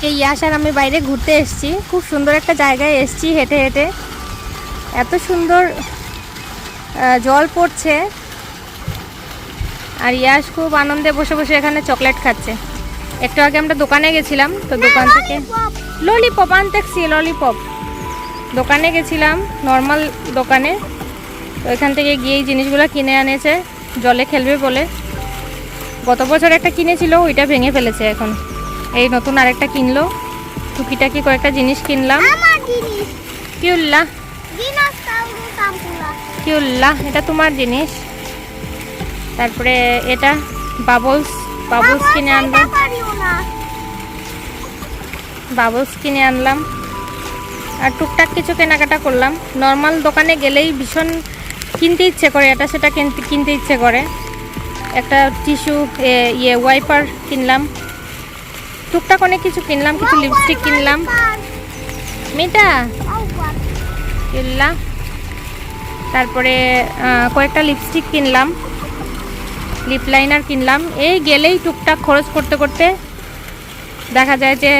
আজকে ইয়াস আর আমি বাইরে ঘুরতে এসেছি। খুব সুন্দর একটা জায়গায় এসেছি হেঁটে হেঁটে। এত সুন্দর জল পড়ছে। আর ইয়াস খুব আনন্দে বসে বসে এখানে চকলেট খাচ্ছে। একটু আগে আমরা দোকানে গেছিলাম তো দোকান থেকে ললিপপ আনতেছি ললিপপ দোকানে গেছিলাম নর্মাল দোকানে। তো এখান থেকে গিয়ে এই জিনিসগুলো কিনে আনেছে জলে খেলবে বলে। গত বছর একটা কিনেছিল ওইটা ভেঙে ফেলেছে এখন। এই নতুন আরেকটা কিনলো। টুকিটাকি কয়েকটা জিনিস কিনলাম। কিউল্লা কিউল্লা এটা তোমার জিনিস। তারপরে এটা বাবলস। বাবলস কিনে আনলাম। বাবলস কিনে আনলাম। আর টুকটাক কিছু কেনাকাটা করলাম। নর্মাল দোকানে গেলেই ভীষণ কিনতে ইচ্ছে করে। এটা সেটা কিনতে কিনতে ইচ্ছে করে। একটা টিস্যু ইয়ে ওয়াইপার কিনলাম। টুকটাক অনেক কিছু কিনলাম কিছু লিপস্টিক কিনলাম। মেয়েটা? কিনলাম। তারপরে কয়েকটা লিপস্টিক কিনলাম। লিপ লাইনার কিনলাম। এই গেলেই টুকটাক খরচ করতে করতে দেখা যায় যে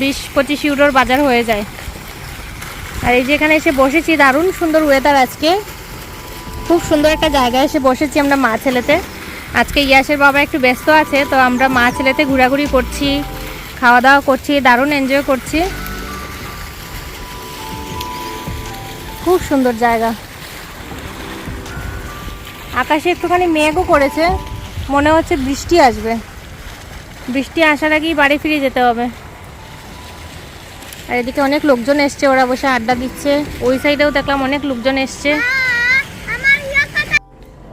বিশ পঁচিশ ইউরোর বাজার হয়ে যায়। আর এই যে এখানে এসে বসেছি দারুণ সুন্দর ওয়েদার আজকে। খুব সুন্দর একটা জায়গায় এসে বসেছি আমরা মা ছেলেতে। আজকে ইয়াসের বাবা একটু ব্যস্ত আছে তো আমরা মা ছেলেতে ঘোরাঘুরি করছি। খাওয়া দাওয়া করছি, দারুণ এনজয় করছি। খুব সুন্দর জায়গা। আকাশে একটুখানি মেঘও করেছে, মনে হচ্ছে বৃষ্টি আসবে। বৃষ্টি আসার আগেই বাড়ি ফিরে যেতে হবে। আর এদিকে অনেক লোকজন এসছে, ওরা বসে আড্ডা দিচ্ছে। ওই সাইডেও দেখলাম অনেক লোকজন এসছে।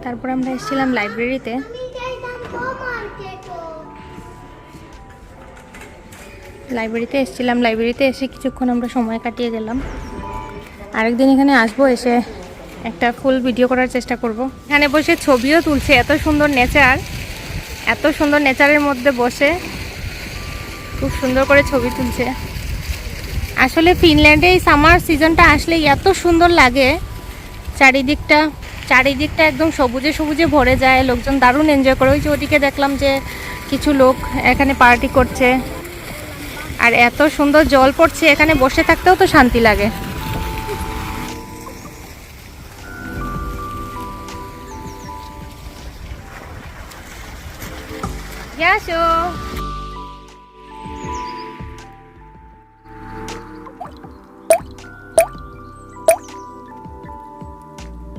তারপর আমরা এসেছিলাম লাইব্রেরিতে লাইব্রেরিতে এসেছিলাম। লাইব্রেরিতে এসে কিছুক্ষণ আমরা সময় কাটিয়ে গেলাম। আরেকদিন এখানে আসব, এসে একটা ফুল ভিডিও করার চেষ্টা করব। এখানে বসে ছবিও তুলছে, এত সুন্দর নেচার এত সুন্দর নেচারের মধ্যে বসে খুব সুন্দর করে ছবি তুলছে। আসলে ফিনল্যান্ডে এই সামার সিজনটা আসলে এত সুন্দর লাগে। চারিদিকটা চারিদিকটা একদম সবুজে সবুজে ভরে যায়, লোকজন দারুণ এনজয় করে। ওই যে ওদিকে দেখলাম যে কিছু লোক এখানে পার্টি করছে। আর এত সুন্দর জল পড়ছে এখানে বসে থাকতেও তো শান্তি লাগে। আসো